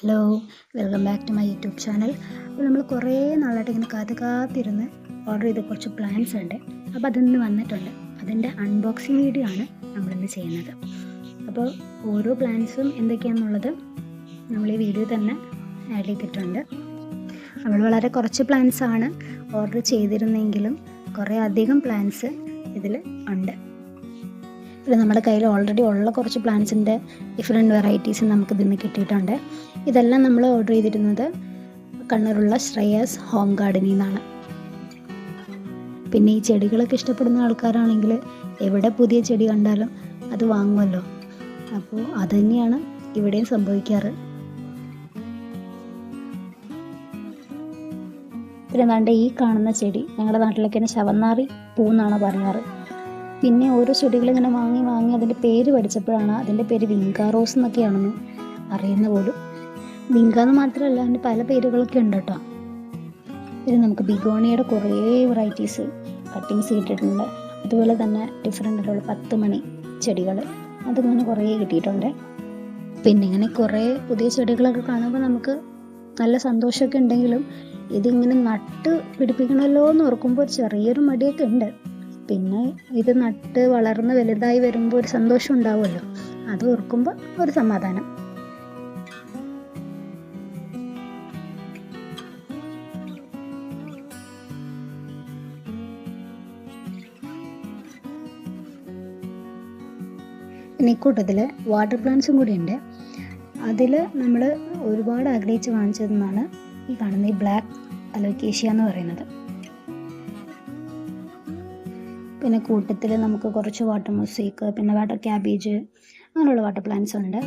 Hello welcome back to my YouTube channel. അപ്പോൾ നമ്മൾ കുറേ നാളായിട്ട് ഇങ്ങനെ കാത്ത് കാത്തിരുന്ന് ഓർഡർ ചെയ്ത കുറച്ച് പ്ലാൻസ് ഉണ്ട്. അപ്പോൾ അതിന്ന് വന്നിട്ടുണ്ട്. അതിന്റെ അൺബോക്സിങ് വീഡിയോ ആണ് നമ്മളിന്ന് ചെയ്യുന്നത്. അപ്പോൾ ഓരോ പ്ലാൻസും എന്തൊക്കെയാണെന്നുള്ളത് നമ്മൾ ഈ വീഡിയോ തന്നെ ആഡ് ചെയ്തിട്ടുണ്ട്. നമ്മൾ വളരെ കുറച്ച് പ്ലാൻസ് ആണ് ഓർഡർ ചെയ്തിരുന്നെങ്കിലും കുറേ അധികം പ്ലാൻസ് ഇതിൽ ഉണ്ട്. ഇത് നമ്മുടെ കയ്യിൽ ഓൾറെഡി ഉള്ള കുറച്ച് പ്ലാന്റ്സിന്റെ ഡിഫറെന്റ് വെറൈറ്റീസ് നമുക്ക് ഇതിന്ന് കിട്ടിയിട്ടുണ്ട്. ഇതെല്ലാം നമ്മൾ ഓർഡർ ചെയ്തിരുന്നത് കണ്ണൂരുള്ള ശ്രേയസ് ഹോം ഗാർഡനിൽ നിന്നാണ് പിന്നെ ഈ ചെടികളൊക്കെ ഇഷ്ടപ്പെടുന്ന ആൾക്കാരാണെങ്കിൽ എവിടെ പുതിയ ചെടി കണ്ടാലും അത് വാങ്ങുമല്ലോ അപ്പോൾ അത് തന്നെയാണ് ഇവിടെയും സംഭവിക്കാറ്. പിന്നെ വേണ്ട ഈ കാണുന്ന ചെടി ഞങ്ങളുടെ നാട്ടിലൊക്കെ ശവന്നാറി പൂന്നാണ് പറയാറ്. പിന്നെ ഓരോ ചെടികൾ ഇങ്ങനെ വാങ്ങി വാങ്ങി അതിന്റെ പേര് പഠിച്ചപ്പോഴാണ് അതിന്റെ പേര് വിങ്കാ റോസ് എന്നൊക്കെയാണെന്ന് അറിയുന്ന പോലും. വിങ്ക എന്ന് മാത്രമല്ല അതിന്റെ പല പേരുകളൊക്കെ ഉണ്ട് കേട്ടോ. ഇത് നമുക്ക് ബിഗോണിയുടെ കുറേ വെറൈറ്റീസ് കട്ടിങ്സ് കിട്ടിയിട്ടുണ്ട് അതുപോലെ തന്നെ ഡിഫറെന്റ് ആയിട്ടുള്ള പത്ത് മണി ചെടികൾ അതിങ്ങനെ കുറേ കിട്ടിയിട്ടുണ്ട്. പിന്നെ ഇങ്ങനെ കുറേ പുതിയ ചെടികളൊക്കെ കാണുമ്പോൾ നമുക്ക് നല്ല സന്തോഷമൊക്കെ ഉണ്ടെങ്കിലും ഇതിങ്ങനെ നട്ട് പിടിപ്പിക്കണമല്ലോ എന്ന് ഓർക്കുമ്പോൾ ചെറിയൊരു മടിയൊക്കെ ഉണ്ട്. പിന്നെ ഇത് നട്ട് വളർന്ന് വലുതായി വരുമ്പോൾ ഒരു സന്തോഷം ഉണ്ടാവുമല്ലോ. അത് ഓർക്കുമ്പോൾ ഒരു സമാധാനം. പിന്നെ ഇക്കൂട്ടത്തിൽ വാട്ടർ പ്ലാന്റ്സും കൂടി ഉണ്ട്. അതിൽ നമ്മൾ ഒരുപാട് ആഗ്രഹിച്ച് വാങ്ങിച്ചതെന്നാണ് ഈ കാണുന്ന ഈ ബ്ലാക്ക് അലോക്കേഷ്യ എന്ന് പറയുന്നത്. പിന്നെ കൂട്ടത്തിൽ നമുക്ക് കുറച്ച് വാട്ടർ മൊസൈക്ക് പിന്നെ വാട്ടർ ക്യാബേജ് അങ്ങനെയുള്ള വാട്ടർ പ്ലാന്റ്സ് ഉണ്ട്.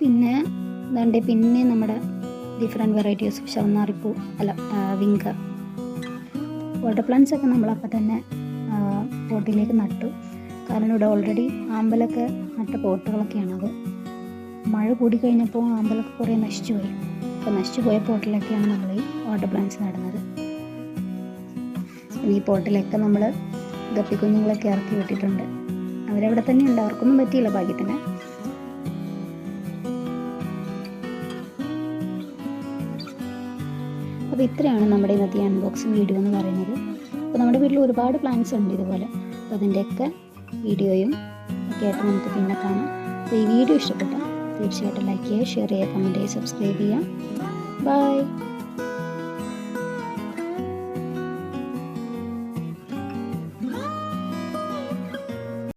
പിന്നെ വേണ്ട പിന്നെ നമ്മുടെ ഡിഫറെന്റ് വെറൈറ്റി ഓഫ് ഷവന്നാറിപ്പൂ അല്ല വിങ്ക വാട്ടർ പ്ലാന്റ്സ് ഒക്കെ നമ്മളപ്പോൾ തന്നെ പോട്ടിലേക്ക് നട്ടു. കാരണം ഇവിടെ ഓൾറെഡി ആമ്പലൊക്കെ നട്ട പോട്ടുകളൊക്കെയാണത് മഴ കൂടി കഴിഞ്ഞപ്പോൾ ആമ്പലൊക്കെ കുറേ നശിച്ചു പോയി അപ്പോൾ നശിച്ചു പോയ പോട്ടിലൊക്കെയാണ് നമ്മൾ ഈ വാട്ടർ പ്ലാന്റ്സ് നടുന്നത്. ഈ പോട്ടിലൊക്കെ നമ്മൾ ഗപ്പിക്കുഞ്ഞുങ്ങളൊക്കെ ഇറക്കി വിട്ടിട്ടുണ്ട്. അവരവിടെ തന്നെ ഉണ്ട് അവർക്കൊന്നും പറ്റിയില്ല ഭാഗ്യത്തിന്. അപ്പോൾ ഇത്രയാണ് നമ്മുടെ ഇന്നത്തെ അൺബോക്സിങ് വീഡിയോ എന്ന് പറയുന്നത്. അപ്പോൾ നമ്മുടെ വീട്ടിൽ ഒരുപാട് പ്ലാന്റ്സ് ഉണ്ട് ഇതുപോലെ. അപ്പോൾ അതിന്റെയൊക്കെ വീഡിയോയും ഒക്കെ ആയിട്ട് നമുക്ക് പിന്നെ കാണാം. അപ്പോൾ ഈ വീഡിയോ ഇഷ്ടപ്പെട്ടാൽ തീർച്ചയായിട്ടും ലൈക്ക് ചെയ്യുക ഷെയർ ചെയ്യുക കമന്റ് ചെയ്യുക സബ്സ്ക്രൈബ് ചെയ്യുക. ബൈ